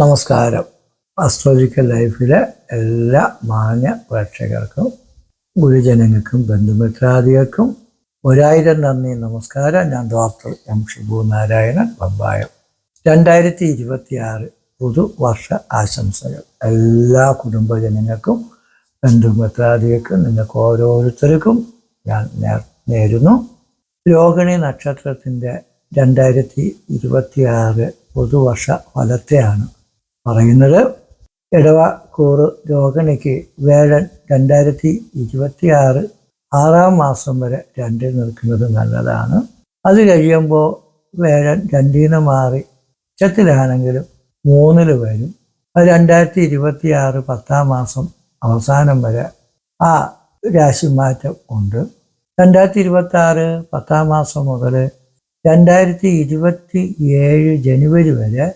നമസ്കാരം. അസ്ട്രോളജിക്കൽ ലൈഫിലെ എല്ലാ മാന്യ പ്രേക്ഷകർക്കും ഗുരുജനങ്ങൾക്കും ബന്ധുമിത്രാദികൾക്കും ഒരായിരം നന്ദി നമസ്കാരം. ഞാൻ ഡോക്ടർ എം ഷിബു നാരായണൻ പമ്പായം. രണ്ടായിരത്തി ഇരുപത്തി ആറ് പുതുവർഷ ആശംസകൾ. എല്ലാ കുടുംബജനങ്ങൾക്കും ബന്ധുമിത്രാദികൾക്കും നിങ്ങൾക്ക് ഓരോരുത്തർക്കും ഞാൻ നേരുന്നു. രോഹിണി നക്ഷത്രത്തിന്റെ രണ്ടായിരത്തി ഇരുപത്തി ആറ് പുതുവർഷ ഫലത്തെയാണ് പറയുന്നത് ഇടവ കൂറ് രോഹിണിക്ക് വേഴൻ രണ്ടായിരത്തി ഇരുപത്തി ആറ് ആറാം മാസം വരെ രണ്ടിൽ നിൽക്കുന്നത് നല്ലതാണ്. അത് കഴിയുമ്പോൾ വേഴൻ രണ്ടിൽ നിന്ന് മാറി ഉച്ചത്തിലാണെങ്കിലും മൂന്നിൽ വരും. അത് രണ്ടായിരത്തി ഇരുപത്തി ആറ് പത്താം മാസം അവസാനം വരെ ആ രാശിമാറ്റം ഉണ്ട്. രണ്ടായിരത്തി ഇരുപത്തി ആറ് പത്താം മാസം മുതൽ രണ്ടായിരത്തി ഇരുപത്തി ഏഴ് ജനുവരി വരെ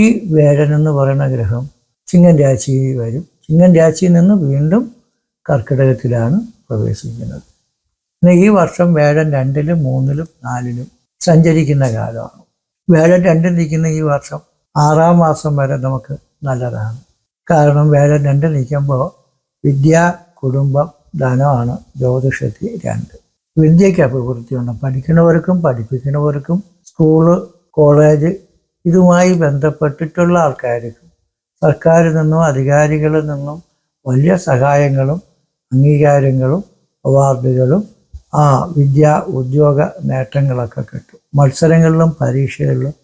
ഈ വേഴൻ എന്ന് പറയുന്ന ഗ്രഹം ചിങ്ങൻ രാശിയിൽ വരും. ചിങ്ങൻ രാശിയിൽ നിന്ന് വീണ്ടും കർക്കിടകത്തിലാണ് പ്രവേശിക്കുന്നത്. പിന്നെ ഈ വർഷം വേഴൻ രണ്ടിലും മൂന്നിലും നാലിലും സഞ്ചരിക്കുന്ന കാലമാണ്. വേഴൻ രണ്ടിൽ നിൽക്കുന്ന ഈ വർഷം ആറാം മാസം വരെ നമുക്ക് നല്ലതാണ്. കാരണം വേഴൻ രണ്ട് നിൽക്കുമ്പോൾ വിദ്യ കുടുംബം ധനമാണ് ജ്യോതിഷത്തിൽ രണ്ട്. വിദ്യയ്ക്ക് അഭിവൃദ്ധിയുണ്ട്. പഠിക്കുന്നവർക്കും പഠിപ്പിക്കുന്നവർക്കും സ്കൂൾ കോളേജ് ഇതുമായി ബന്ധപ്പെട്ടിട്ടുള്ള ആൾക്കാർക്കും സർക്കാരിൽ നിന്നും അധികാരികളിൽ നിന്നും വലിയ സഹായങ്ങളും അംഗീകാരങ്ങളും അവാർഡുകളും ആ വിദ്യാ ഉദ്യോഗ നേട്ടങ്ങളൊക്കെ കിട്ടും. മത്സരങ്ങളിലും പരീക്ഷകളിലും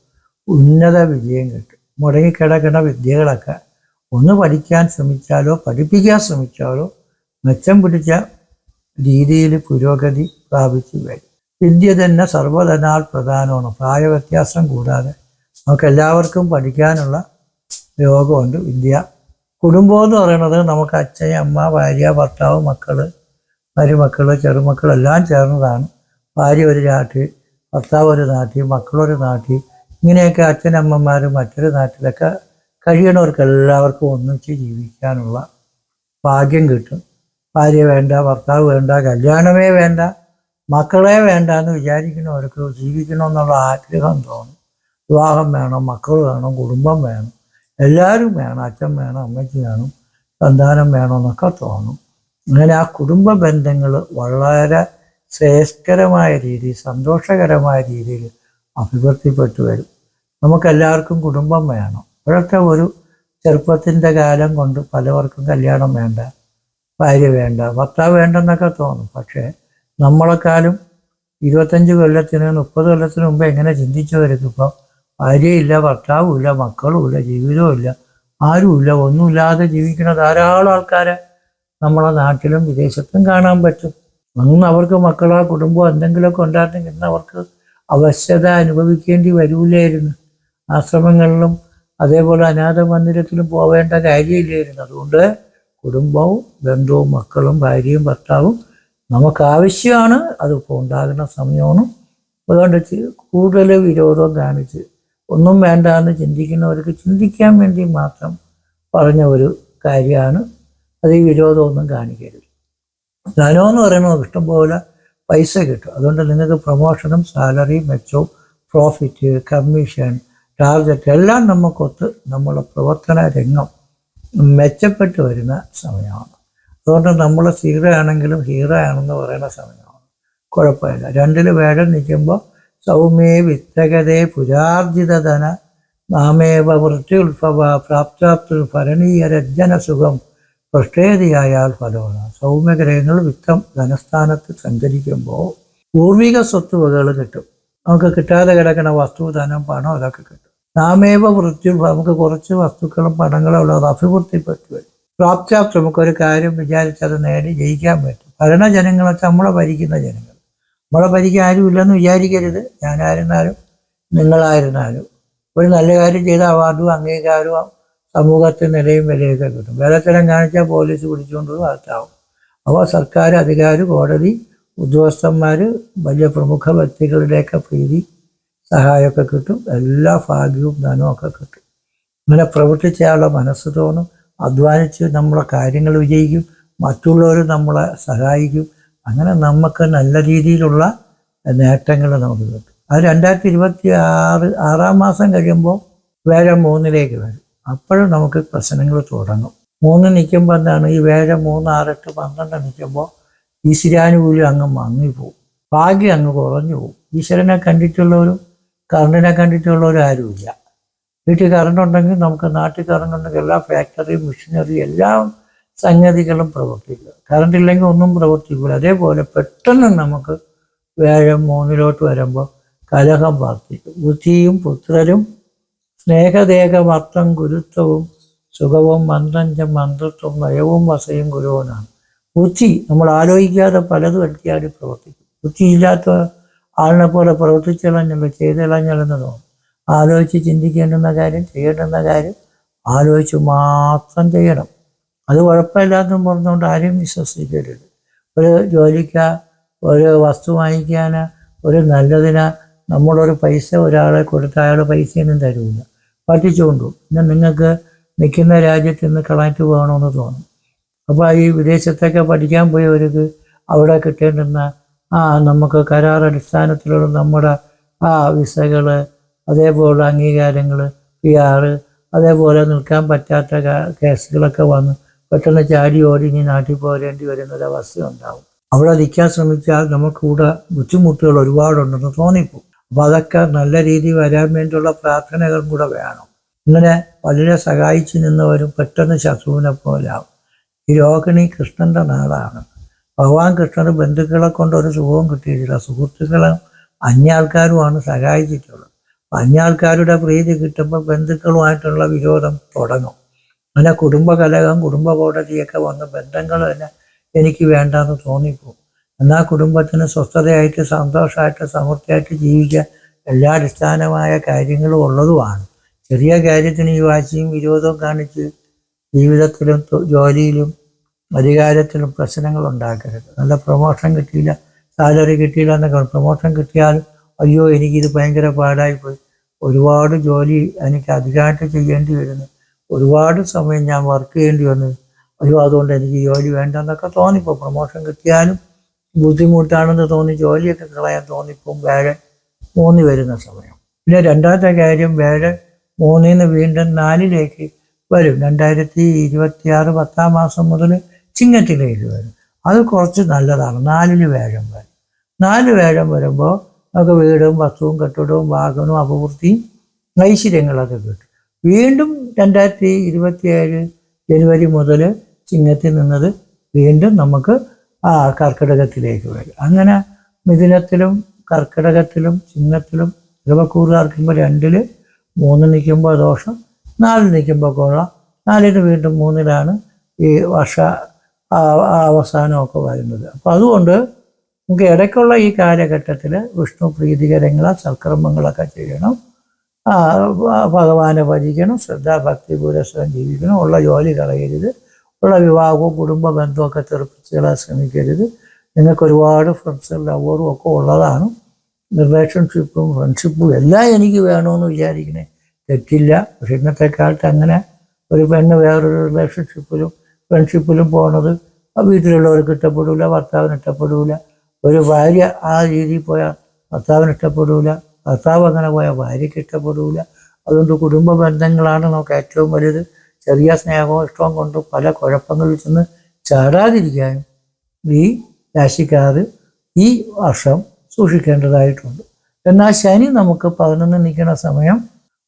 ഉന്നത വിജയം കിട്ടും. മുടങ്ങിക്കിടക്കുന്ന വിദ്യകളൊക്കെ ഒന്ന് പഠിക്കാൻ ശ്രമിച്ചാലോ പഠിപ്പിക്കാൻ ശ്രമിച്ചാലോ മെച്ചം പിടിച്ച രീതിയിൽ പുരോഗതി പ്രാപിച്ചു വരും. വിദ്യ തന്നെ സർവധനാൽ പ്രധാനമാണ്. പ്രായവ്യത്യാസം കൂടാതെ നമുക്ക് എല്ലാവർക്കും പഠിക്കാനുള്ള യോഗമുണ്ട്. വിദ്യ കുടുംബം എന്ന് പറയുന്നത് നമുക്ക് അച്ഛൻ അമ്മ ഭാര്യ ഭർത്താവ് മക്കൾ മരുമക്കൾ ചെറുമക്കൾ എല്ലാം ചേർന്നതാണ്. ഭാര്യ ഒരു നാട്ടിൽ ഭർത്താവ് ഒരു നാട്ടിൽ മക്കളൊരു നാട്ടിൽ ഇങ്ങനെയൊക്കെ അച്ഛനമ്മമാരും മറ്റൊരു നാട്ടിലൊക്കെ കഴിയണവർക്ക് എല്ലാവർക്കും ഒന്നിച്ച് ജീവിക്കാനുള്ള ഭാഗ്യം കിട്ടും. ഭാര്യ വേണ്ട ഭർത്താവ് വേണ്ട കല്യാണമേ വേണ്ട മക്കളെ വേണ്ട എന്ന് വിചാരിക്കുന്നവർക്ക് ജീവിക്കണമെന്നുള്ള ആഗ്രഹം തോന്നും. വിവാഹം വേണം മക്കൾ വേണം കുടുംബം വേണം എല്ലാവരും വേണം അച്ഛൻ വേണം അമ്മയ്ക്ക് വേണം സന്താനം വേണമെന്നൊക്കെ തോന്നും. അങ്ങനെ ആ കുടുംബ ബന്ധങ്ങൾ വളരെ ശ്രേയസ്കരമായ രീതിയിൽ സന്തോഷകരമായ രീതിയിൽ അഭിവൃദ്ധിപ്പെട്ടു വരും. നമുക്കെല്ലാവർക്കും കുടുംബം വേണം. ഇപ്പോഴത്തെ ഒരു ചെറുപ്പത്തിന്റെ കാലം കൊണ്ട് പലവർക്കും കല്യാണം വേണ്ട ഭാര്യ വേണ്ട ഭർത്താവ് വേണ്ടെന്നൊക്കെ തോന്നും. പക്ഷേ നമ്മളെക്കാളും ഇരുപത്തഞ്ച് കൊല്ലത്തിന് മുപ്പത് കൊല്ലത്തിന് മുമ്പ് എങ്ങനെ ചിന്തിച്ചു വരുന്നു ഇപ്പം ഭാര്യയില്ല ഭർത്താവുമില്ല മക്കളുമില്ല ജീവിതവുമില്ല ആരുമില്ല ഒന്നുമില്ലാതെ ജീവിക്കുന്ന ധാരാളം ആൾക്കാരെ നമ്മളെ നാട്ടിലും വിദേശത്തും കാണാൻ പറ്റും. അന്ന് അവർക്ക് മക്കളോ കുടുംബമോ എന്തെങ്കിലുമൊക്കെ ഉണ്ടായിരുന്നെങ്കിൽ ഇന്ന് അവർക്ക് അവശ്യത അനുഭവിക്കേണ്ടി വരൂലായിരുന്നു. ആശ്രമങ്ങളിലും അതേപോലെ അനാഥ മന്ദിരത്തിലും പോവേണ്ട കാര്യമില്ലായിരുന്നു. അതുകൊണ്ട് കുടുംബവും ബന്ധുവും മക്കളും ഭാര്യയും ഭർത്താവും നമുക്ക് ആവശ്യമാണ്. അതിപ്പോൾ ഉണ്ടാകുന്ന സമയമാണ്. അതുകൊണ്ട് കൂടുതൽ വിരോധം കാണിച്ച് ഒന്നും വേണ്ട എന്ന് ചിന്തിക്കുന്നവർക്ക് ചിന്തിക്കാൻ വേണ്ടി മാത്രം പറഞ്ഞ ഒരു കാര്യമാണ്. അത് ഈ വിരോധമൊന്നും കാണിക്കരുത്. ധനമെന്ന് പറയുന്നത് ഇഷ്ടംപോലെ പൈസ കിട്ടും. അതുകൊണ്ട് നിങ്ങൾക്ക് പ്രൊമോഷനും സാലറി മെച്ചവും പ്രോഫിറ്റ് കമ്മീഷൻ ടാർഗറ്റ് എല്ലാം നമുക്കൊത്ത് നമ്മളെ പ്രവർത്തന രംഗം മെച്ചപ്പെട്ട് വരുന്ന സമയമാണ്. അതുകൊണ്ട് നമ്മൾ സീറ ആണെങ്കിലും ഹീറോ ആണെന്ന് പറയുന്ന സമയമാണ്. കുഴപ്പമില്ല. രണ്ടിൽ വേഴം നിൽക്കുമ്പോൾ സൗമ്യേ വിത്തകതേ പുരാർജിതധന. നാമേവ വൃത്യുത്ഭവ പ്രാപ്താപ്തു ഭരണീയ രജ്ജന സുഖം പൃഷ്ടേതിയായാൽ ഫലമാണ് സൗമ്യഗ്രഹങ്ങൾ വിത്തം ധനസ്ഥാനത്ത് സഞ്ചരിക്കുമ്പോൾ പൂർവിക സ്വത്തുവകൾ കിട്ടും. നമുക്ക് കിട്ടാതെ കിടക്കുന്ന വസ്തു ധനം പണം അതൊക്കെ കിട്ടും. നാമേവ വൃത്തി നമുക്ക് കുറച്ച് വസ്തുക്കളും പണങ്ങളും ഉള്ളത് അഭിവൃദ്ധിപ്പെട്ടു വരും. പ്രാപ്താപ്തി. നമുക്കൊരു കാര്യം വിചാരിച്ചത് നേടി ജയിക്കാൻ പറ്റും. ഭരണജനങ്ങളെ നമ്മളെ ഭരിക്കുന്ന ജനങ്ങൾ. നമ്മളെ പരിക്ക് ആരുമില്ലെന്ന് വിചാരിക്കരുത്. ഞാനായിരുന്നാലും നിങ്ങളായിരുന്നാലും ഒരു നല്ല കാര്യം ചെയ്ത അവാർഡും അംഗീകാരവും സമൂഹത്തിൽ നിലയും വിലയൊക്കെ കിട്ടും. വേലത്തരം കാണിച്ചാൽ പോലീസ് പിടിച്ചുകൊണ്ട് വാർത്താവും അപ്പോൾ സർക്കാർ അധികാരി കോടതി ഉദ്യോഗസ്ഥന്മാർ വലിയ പ്രമുഖ വ്യക്തികളുടെയൊക്കെ പ്രീതി സഹായമൊക്കെ കിട്ടും. എല്ലാ ഭാഗ്യവും ധനവും ഒക്കെ കിട്ടും. അങ്ങനെ പ്രവർത്തിച്ചയാളുടെ മനസ്സ് തോന്നും. അധ്വാനിച്ച് നമ്മളെ കാര്യങ്ങൾ വിജയിക്കും. മറ്റുള്ളവർ നമ്മളെ സഹായിക്കും. അങ്ങനെ നമുക്ക് നല്ല രീതിയിലുള്ള നേട്ടങ്ങൾ നമുക്ക് കിട്ടും. അത് രണ്ടായിരത്തി ഇരുപത്തി ആറ് ആറാം മാസം കഴിയുമ്പോൾ വേഴ മൂന്നിലേക്ക് വരും. അപ്പോഴും നമുക്ക് പ്രശ്നങ്ങൾ തുടങ്ങും. മൂന്ന് നിൽക്കുമ്പോൾ എന്താണ്? ഈ വേഴ മൂന്ന് എട്ട് പന്ത്രണ്ട് നിൽക്കുമ്പോൾ ഈശ്വരാനുകൂല്യം അങ്ങ് മങ്ങി പോവും. ഭാഗ്യം അങ്ങ് കുറഞ്ഞു പോകും ഈശ്വരനെ കണ്ടിട്ടുള്ളവരും കറണ്ടിനെ കണ്ടിട്ടുള്ളവരും ആരുമില്ല. വീട്ടിൽ കറണ്ട് ഉണ്ടെങ്കിൽ നമുക്ക് നാട്ടിൽ കറണ്ട് ഉണ്ടെങ്കിൽ എല്ലാ ഫാക്ടറിയും മെഷീനറി എല്ലാ സംഗതികളും പ്രവർത്തിക്കുക. കറണ്ട് ഇല്ലെങ്കിൽ ഒന്നും പ്രവർത്തിക്കില്ല അതേപോലെ പെട്ടെന്ന് നമുക്ക് വ്യാഴം മൂന്നിലോട്ട് വരുമ്പോൾ കലഹം വർദ്ധിക്കും. ബുദ്ധിയും പുത്രരും സ്നേഹദേഹമർത്ഥം ഗുരുത്വവും സുഖവും മന്ത്രഞ്ച മന്ത്രത്വം നയവും വസയും ഗുരുവനാണ് ബുദ്ധി നമ്മൾ ആലോചിക്കാതെ പലതും എടുത്തിയാടി പ്രവർത്തിക്കും. ബുദ്ധിയില്ലാത്ത ആളിനെ പോലെ പ്രവർത്തിച്ചളഞ്ഞല്ലോ ചെയ്തളഞ്ഞല്ലെന്ന് തോന്നും. ആലോചിച്ച് ചിന്തിക്കേണ്ടുന്ന കാര്യം ചെയ്യേണ്ടുന്ന കാര്യം ആലോചിച്ച് മാത്രം ചെയ്യണം. അത് കുഴപ്പമില്ലാന്നും പറഞ്ഞുകൊണ്ട് ആരെയും വിശ്വസിക്കരുത്. ഒരു ജോലിക്ക് ഒരു വസ്തു വാങ്ങിക്കാൻ ഒരു നല്ലതിന് നമ്മളൊരു പൈസ ഒരാളെ കൊടുത്ത് അയാൾ പൈസയൊന്നും തരൂല. പറ്റിച്ചുകൊണ്ടു. പിന്നെ നിങ്ങൾക്ക് നിൽക്കുന്ന രാജ്യത്ത് നിന്ന് കളഞ്ഞിട്ട് പോകണമെന്ന് തോന്നും. അപ്പോൾ ഈ വിദേശത്തൊക്കെ പഠിക്കാൻ പോയവർക്ക് അവിടെ കിട്ടേണ്ടുന്ന ആ നമുക്ക് കരാർ അടിസ്ഥാനത്തിലുള്ള നമ്മുടെ ആ വിസകൾ അതേപോലെ അംഗീകാരങ്ങൾ പി ആറ് അതേപോലെ നിൽക്കാൻ പറ്റാത്ത കേസുകളൊക്കെ വന്ന് പെട്ടെന്ന് ചാടി ഓടി ഇനി നാട്ടിൽ പോരേണ്ടി വരുന്ന ഒരു അവസ്ഥ ഉണ്ടാവും അവിടെ നിൽക്കാൻ ശ്രമിച്ചാൽ നമുക്കിവിടെ ബുദ്ധിമുട്ടുകൾ ഒരുപാടുണ്ടെന്ന് തോന്നിപ്പോകും. അപ്പോൾ അതൊക്കെ നല്ല രീതിയിൽ വരാൻ വേണ്ടിയുള്ള പ്രാർത്ഥനകളും കൂടെ വേണം. ഇങ്ങനെ വളരെ സഹായിച്ചു നിന്നവരും പെട്ടെന്ന് ശത്രുവിനെ പോലാവും ഈ രോഹിണി കൃഷ്ണന്റെ നാടാണ്. ഭഗവാൻ കൃഷ്ണന് ബന്ധുക്കളെ കൊണ്ട് ഒരു സുഖവും കിട്ടിയിട്ടില്ല. സുഹൃത്തുക്കളും അന്യാൾക്കാരുമാണ് സഹായിച്ചിട്ടുള്ളത്. അപ്പൊ അന്യാൾക്കാരുടെ പ്രീതി കിട്ടുമ്പോൾ ബന്ധുക്കളുമായിട്ടുള്ള വിരോധം തുടങ്ങും. അങ്ങനെ കുടുംബകലഹം കുടുംബ കോടതിയൊക്കെ വന്ന ബന്ധങ്ങൾ തന്നെ എനിക്ക് വേണ്ടെന്ന് തോന്നിപ്പോകും. എന്നാൽ കുടുംബത്തിന് സ്വസ്ഥതയായിട്ട് സന്തോഷമായിട്ട് സമൃദ്ധിയായിട്ട് ജീവിക്കാൻ എല്ലാ അടിസ്ഥാനമായ കാര്യങ്ങളും ഉള്ളതുമാണ്. ചെറിയ കാര്യത്തിന് ഈ വാശിയും വിരോധവും കാണിച്ച് ജീവിതത്തിലും ജോലിയിലും അധികാരത്തിലും പ്രശ്നങ്ങൾ ഉണ്ടാക്കരുത്. നല്ല പ്രൊമോഷൻ കിട്ടിയില്ല സാലറി കിട്ടിയില്ല എന്നൊക്കെ പ്രൊമോഷൻ കിട്ടിയാൽ അയ്യോ എനിക്കിത് ഭയങ്കര പാടായിപ്പോയി. ഒരുപാട് ജോലി എനിക്ക് അധികമായിട്ട് ചെയ്യേണ്ടി വരുന്നു. ഒരുപാട് സമയം ഞാൻ വർക്ക് ചെയ്യേണ്ടി വന്നു. അയ്യോ അതുകൊണ്ട് എനിക്ക് ജോലി വേണ്ട എന്നൊക്കെ തോന്നിപ്പോ. പ്രൊമോഷൻ കിട്ടിയാലും ബുദ്ധിമുട്ടാണെന്ന് തോന്നി ജോലിയൊക്കെ കളയാൻ തോന്നിപ്പോവും വേറെ മൂന്നി വരുന്ന സമയം. പിന്നെ രണ്ടാമത്തെ കാര്യം വേറെ മൂന്നിൽ നിന്ന് വീണ്ടും നാലിലേക്ക് വരും. രണ്ടായിരത്തി ഇരുപത്തി ആറ് പത്താം മാസം മുതൽ ചിങ്ങത്തിലേക്ക് വരും. അത് കുറച്ച് നല്ലതാണ്. നാലിന് വേഴം വരും. നാല് വേഴം വരുമ്പോൾ നമുക്ക് വീടും വസ്തുവും കെട്ടിടവും വാഹനവും അപവൃത്തിയും ഐശ്വര്യങ്ങളൊക്കെ കിട്ടും. വീണ്ടും രണ്ടായിരത്തി ഇരുപത്തിയേഴ് ജനുവരി മുതൽ ചിങ്ങത്തിൽ നിന്നത് വീണ്ടും നമുക്ക് ആ കർക്കിടകത്തിലേക്ക് വരും. അങ്ങനെ മിഥുനത്തിലും കർക്കിടകത്തിലും ചിങ്ങത്തിലും ഇടവക്കൂറുകാർക്കുമ്പോൾ രണ്ടിൽ മൂന്ന് നിൽക്കുമ്പോൾ ദോഷം നാല് നിൽക്കുമ്പോൾ കൊള്ളാം നാലിന് വീണ്ടും മൂന്നിലാണ് ഈ വർഷ അവസാനമൊക്കെ വരുന്നത്. അപ്പോൾ അതുകൊണ്ട് നമുക്ക് ഇടയ്ക്കുള്ള ഈ കാലഘട്ടത്തിൽ വിഷ്ണു പ്രീതികരങ്ങളെ സൽക്രമങ്ങളൊക്കെ ചെയ്യണം. ഭഗവാനെ ഭജിക്കണം ശ്രദ്ധാഭക്തി പുരസ്കരം ജീവിക്കണം ഉള്ള ജോലി കളയരുത് ഉള്ള വിവാഹവും കുടുംബ ബന്ധമൊക്കെ തെറിപ്പിച്ച് കളാൻ ശ്രമിക്കരുത്. നിങ്ങൾക്ക് ഒരുപാട് ഫ്രണ്ട്സും ലവറും ഒക്കെ ഉള്ളതാണ്. റിലേഷൻഷിപ്പും ഫ്രണ്ട്ഷിപ്പും എല്ലാം എനിക്ക് വേണമെന്ന് വിചാരിക്കണേ. തെറ്റില്ല. പക്ഷെ ഇന്നത്തെ കാലത്ത് അങ്ങനെ ഒരു പെണ്ണ് വേറൊരു റിലേഷൻഷിപ്പിലും ഫ്രണ്ട്ഷിപ്പിലും പോണത് ആ വീട്ടിലുള്ളവർക്ക് ഇഷ്ടപ്പെടില്ല ഭർത്താവിന് ഇഷ്ടപ്പെടില്ല ഒരു ഭാര്യ ആ രീതിയിൽ പോയാൽ ഭർത്താവിന് ഇഷ്ടപ്പെടില്ല ഭർത്താവ് അങ്ങനെ പോയാൽ ഭാര്യയ്ക്ക് ഇഷ്ടപ്പെടില്ല അതുകൊണ്ട് കുടുംബ ബന്ധങ്ങളാണ് നമുക്ക് ഏറ്റവും വലുത്. ചെറിയ സ്നേഹവും ഇഷ്ടവും കൊണ്ട് പല കുഴപ്പങ്ങളിൽ ചെന്ന് ചാടാതിരിക്കാനും ഈ രാശിക്കാർ ഈ വർഷം സൂക്ഷിക്കേണ്ടതായിട്ടുണ്ട്. എന്നാൽ ശനി നമുക്ക് പതിനൊന്ന് നിൽക്കുന്ന സമയം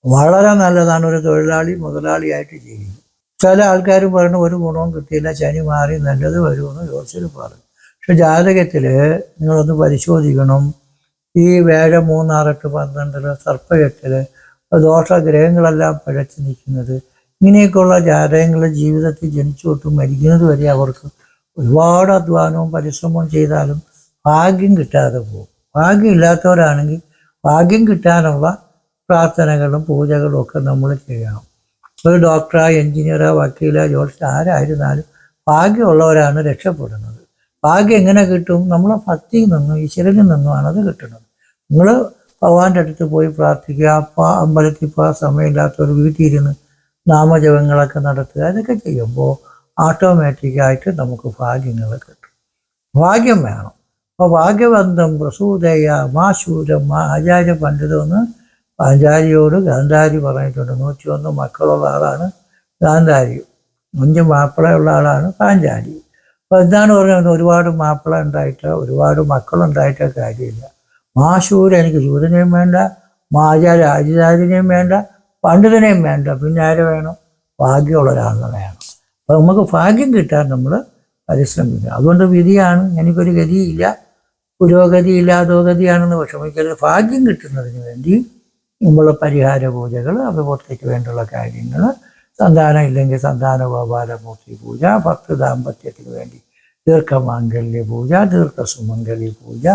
വളരെ നല്ലതാണ്. ഒരു തൊഴിലാളി മുതലാളിയായിട്ട് ജീവിക്കും. ചില ആൾക്കാർ പറഞ്ഞു ഒരു ഗുണവും കിട്ടിയില്ല ശനി മാറി നല്ലത് വരുമെന്ന് ജോസിൽ പറഞ്ഞു. പക്ഷെ ജാതകത്തിൽ നിങ്ങളൊന്ന് പരിശോധിക്കണം. ഈ വേഴ മൂന്നാറെട്ട് പന്ത്രണ്ടിൽ സർപ്പയെട്ടിൽ ദോഷഗ്രഹങ്ങളെല്ലാം പിഴച്ച് നിൽക്കുന്നത്. ഇങ്ങനെയൊക്കെയുള്ള ജാതകങ്ങൾ ജീവിതത്തിൽ ജനിച്ചു തൊട്ട് മരിക്കുന്നത് വരെ അവർക്ക് ഒരുപാട് അധ്വാനവും പരിശ്രമവും ചെയ്താലും ഭാഗ്യം കിട്ടാതെ പോകും. ഭാഗ്യം ഇല്ലാത്തവരാണെങ്കിൽ ഭാഗ്യം കിട്ടാനുള്ള പ്രാർത്ഥനകളും പൂജകളും ഒക്കെ നമ്മൾ ചെയ്യണം. ഒരു ഡോക്ടറോ എഞ്ചിനീയറോ വക്കീലോ ജോലിസ്റ്റ് ആരായിരുന്നാലും ഭാഗ്യമുള്ളവരാണ് രക്ഷപ്പെടുന്നത്. ഭാഗ്യം എങ്ങനെ കിട്ടും? നമ്മളെ ഭക്തിയിൽ നിന്നും ഈശ്വരനിൽ നിന്നുമാണ് അത് കിട്ടുന്നത്. നിങ്ങൾ ഭഗവാന്റെ അടുത്ത് പോയി പ്രാർത്ഥിക്കുക. അപ്പം അമ്പലത്തിൽ പോകാൻ സമയമില്ലാത്തവർ വീട്ടിൽ ഇരുന്ന് നാമജപങ്ങളൊക്കെ നടത്തുക. അതൊക്കെ ചെയ്യുമ്പോൾ ഓട്ടോമാറ്റിക്കായിട്ട് നമുക്ക് ഭാഗ്യങ്ങൾ കിട്ടും. ഭാഗ്യം വേണം. അപ്പോൾ ഭാഗ്യബന്ധം പ്രസൂതയ മാശൂരം മാ ആചാര്യ പണ്ഡിതമെന്ന് ആചാര്യോട് ഗാന്ധാരി പറഞ്ഞിട്ടുണ്ട്. നൂറ്റി ഒന്ന് മക്കളുള്ള ആളാണ് ഗാന്ധാരി. അഞ്ച് മാപ്പിളയുള്ള ആളാണ് പാഞ്ചാലി. അപ്പോൾ എന്താണ് പറഞ്ഞത്? ഒരുപാട് മാപ്പിള ഉണ്ടായിട്ട് ഒരുപാട് മക്കളുണ്ടായിട്ട് കാര്യമില്ല. മാശൂര് എനിക്ക് സൂര്യനെയും വേണ്ട മാചാര ആചാര്യനെയും വേണ്ട പണ്ഡിതനെയും വേണ്ട. പിന്നെ ആരെ വേണം? ഭാഗ്യമുള്ള ഒരാളിനെ വേണം. അപ്പം നമുക്ക് ഭാഗ്യം കിട്ടാൻ നമ്മൾ പരിശ്രമിക്കുക അതുകൊണ്ട് വിധിയാണ്. എനിക്കൊരു ഗതിയില്ല. പുരോഗതിയില്ല അധോഗതിയാണെന്ന് വിഷമിക്കരുത്. ഭാഗ്യം കിട്ടുന്നതിന് വേണ്ടി നമ്മൾ പരിഹാര പൂജകൾ അഭിമുഖത്തേക്ക് വേണ്ടിയുള്ള കാര്യങ്ങൾ സന്താനം ഇല്ലെങ്കിൽ സന്താന ഗോപാലമൂർത്തി പൂജ ഭക്തി ദാമ്പത്യത്തിന് വേണ്ടി ദീർഘമാംഗല്യ പൂജ ദീർഘസുമംഗലി പൂജ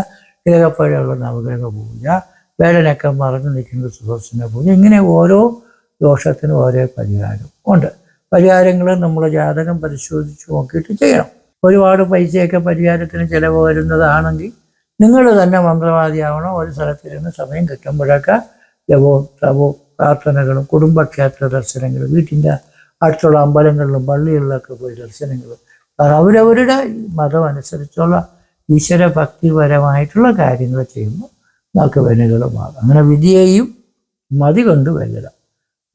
ഗ്രഹപ്പഴയുള്ള നവഗ്രഹ പൂജ വേടനൊക്കെ മറഞ്ഞു നിൽക്കുന്ന സുദർശന പൂജ ഇങ്ങനെ ഓരോ ദോഷത്തിനും ഓരോ പരിഹാരം ഉണ്ട്. പരിഹാരങ്ങൾ നമ്മൾ ജാതകം പരിശോധിച്ച് നോക്കിയിട്ട് ചെയ്യണം. ഒരുപാട് പൈസയൊക്കെ പരിഹാരത്തിന് ചിലവ് വരുന്നതാണെങ്കിൽ നിങ്ങൾ തന്നെ മന്ത്രവാദിയാവണം. ഒരു സ്ഥലത്തിരുന്ന് സമയം കിട്ടുമ്പോഴൊക്കെ ജപവും തപവും പ്രാർത്ഥനകളും കുടുംബക്ഷേത്ര ദർശനങ്ങളും വീട്ടിന്റെ അടുത്തുള്ള അമ്പലങ്ങളിലും പള്ളികളിലൊക്കെ പോയി ദർശനങ്ങൾ അവരവരുടെ മതം അനുസരിച്ചുള്ള ഈശ്വര ഭക്തിപരമായിട്ടുള്ള കാര്യങ്ങൾ ചെയ്യുമ്പോൾ നമുക്ക് വെനുകളുമാകും. അങ്ങനെ വിധിയെയും മതി കൊണ്ട് വെല്ലണം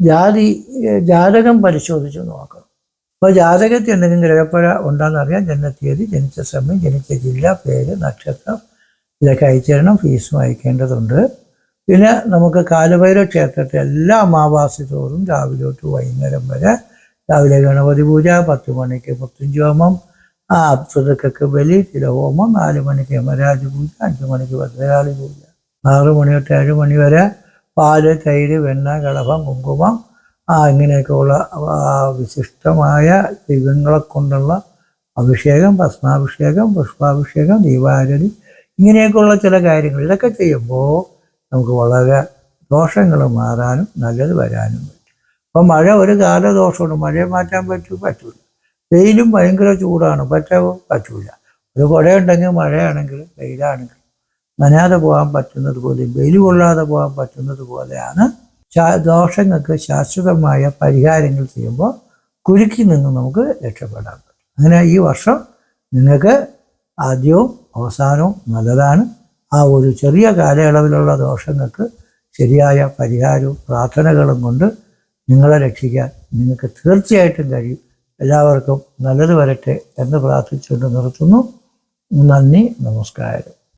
ജാതി ജാതകം പരിശോധിച്ച് നോക്കണം. അപ്പോൾ ജാതകത്തിൽ എന്തെങ്കിലും ഗ്രഹപ്പഴ ഉണ്ടെന്ന് അറിയാം ജനനത്തീയതി ജനിച്ച സമയം ജനിച്ച ജില്ല പേര് നക്ഷത്രം ഇതൊക്കെ അയച്ചുതരണം ഫീസും അയക്കേണ്ടതുണ്ട്. പിന്നെ നമുക്ക് കാലഭൈരവ ക്ഷേത്രത്തിൽ എല്ലാ അമാവാസി തോറും രാവിലെ തൊട്ട് വൈകുന്നേരം വരെ രാവിലെ ഗണപതി പൂജ പത്ത് മണിക്ക് മുത്തുംജോമം ആ അപ്സരക്കൊക്കെ ബലി ഹോമം നാല് മണിക്ക് യമരാജ് പൂജ അഞ്ച് മണിക്ക് ഭദ്രകാളി പൂജ. ആറ് മണി തൊട്ട് ഏഴ് മണി വരെ പാൽ തൈര് വെണ്ണ കളഭം കുങ്കുമം ആ ഇങ്ങനെയൊക്കെയുള്ള വിശിഷ്ടമായ ദൈവങ്ങളെ കൊണ്ടുള്ള അഭിഷേകം ഭസ്മാഭിഷേകം പുഷ്പാഭിഷേകം ദീപാരതി ഇങ്ങനെയൊക്കെയുള്ള ചില കാര്യങ്ങൾ. ഇതൊക്കെ ചെയ്യുമ്പോൾ നമുക്ക് വളരെ ദോഷങ്ങൾ മാറാനും നല്ലത് വരാനും പറ്റും. അപ്പം മഴ ഒരു കാലദോഷമുണ്ട്. മഴയെ മാറ്റാൻ പറ്റൂ പറ്റൂല. വെയിലും ഭയങ്കര ചൂടാണ്. പറ്റാവോ പറ്റൂല. ഒരു കുടയുണ്ടെങ്കിൽ മഴയാണെങ്കിൽ വെയിലാണെങ്കിൽ നനയാതെ പോകാൻ പറ്റുന്നത് പോലെയും വെയിൽ കൊള്ളാതെ പോകാൻ പറ്റുന്നത് പോലെയാണ് ദോഷങ്ങൾക്ക് ശാശ്വതമായ പരിഹാരങ്ങൾ ചെയ്യുമ്പോൾ കുരുക്കി നിന്ന് നമുക്ക് രക്ഷപ്പെടാൻ പറ്റും. അങ്ങനെ ഈ വർഷം നിങ്ങൾക്ക് ആദ്യവും അവസാനവും നല്ലതാണ്. ആ ഒരു ചെറിയ കാലയളവിലുള്ള ദോഷങ്ങൾക്ക് ശരിയായ പരിഹാരവും പ്രാർത്ഥനകളും കൊണ്ട് നിങ്ങളെ രക്ഷിക്കാൻ നിങ്ങൾക്ക് തീർച്ചയായിട്ടും കഴിയും. എല്ലാവർക്കും നല്ലത് വരട്ടെ എന്ന് പ്രാർത്ഥിച്ചുകൊണ്ട് നിർത്തുന്നു. നന്ദി നമസ്കാരം.